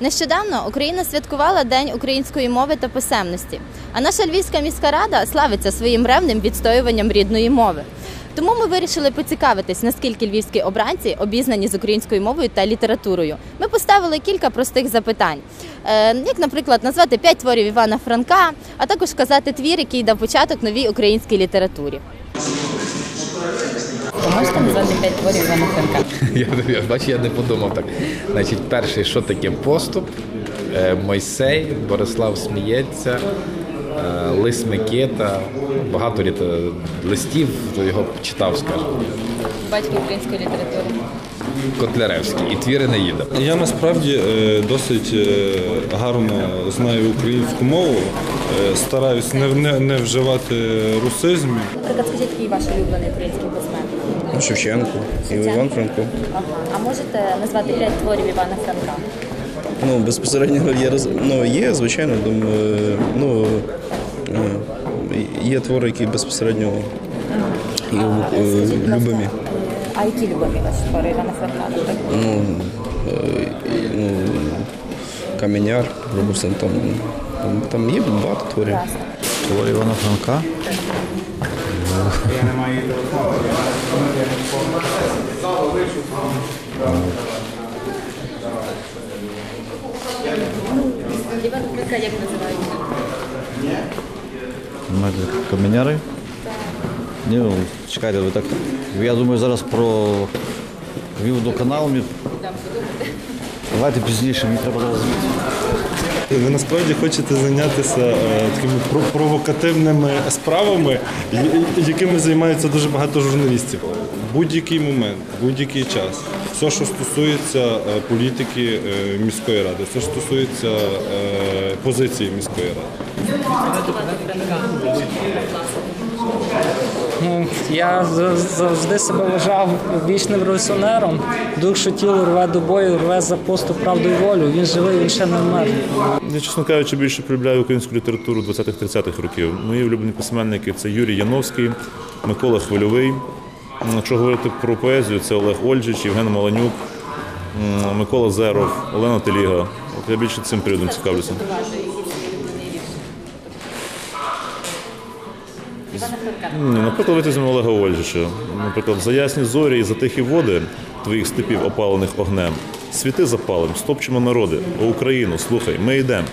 Нещодавно Україна святкувала День української мови та писемності, а наша Львівська міська рада славиться своїм ревним відстоюванням рідної мови. Тому ми вирішили поцікавитись, наскільки львівські обранці обізнані з українською мовою та літературою. Ми поставили кілька простих запитань, Е, як, наприклад, назвати п'ять творів Івана Франка, а також вказати твір, який дав початок новій українській літературі. Можете назвати п'ять творів Івана Франка? Я, бачу, я не подумав так. Значить, перший, що таке поступ, Е, Мойсей, Борислав сміється, е, Лис Микита, багато листів, його читав, скажімо, Батько української літератури. Котляревський і твіри не їде. Я насправді е, досить гарно знаю українську мову, стараюсь не, не, не вживати русизмів. Наприклад, скажіть, який ваш улюблений український письменник? Шевченко і Іван Франко. Ага. А можете назвати п'ять творів Івана Франка? Ну, безпосередньо є, ну, є звичайно, думаю, ну, е, є твори, які безпосередньо і, е, Скажіть, любимі. е, А які любимі ваші твори Івана Франка. Ну, е, ну, Каменяр, Роберсон, там, там, там є багато творів. Твори Івана Франка. Івана Франка як називають? Знаєте, каменяри. Ні, ну, чекайте, ви так. Я думаю, зараз про водоканал. Мені... Давайте пізніше, мені треба зараз. Ви насправді хочете зайнятися е, такими провокативними справами, якими займаються дуже багато журналістів. Будь-який момент, будь-який час. Все, що стосується е, політики е, міської ради, все, що стосується позиції міської ради. Ну, я завжди себе вважав вічним революціонером. Дух, що тіло рве до бою, рве за поступ, правду і волю. Він живий, він ще не вмер. Я, чесно кажучи, більше полюбляю українську літературу 20-30-х років. Мої улюблені письменники це Юрій Яновський, Микола Хвильовий. Якщо говорити про поезію, це Олег Ольжич, Євген Маланюк, Микола Зеров, Олена Теліга. От я більше цим періодом цікавлюся. Ні, наприклад, візьмемо Олега Ольжича. Наприклад, за ясні зорі і за тихі води твоїх степів, опалених огнем. Світи запалим, стопчемо народи. О Україну, слухай, ми йдемо.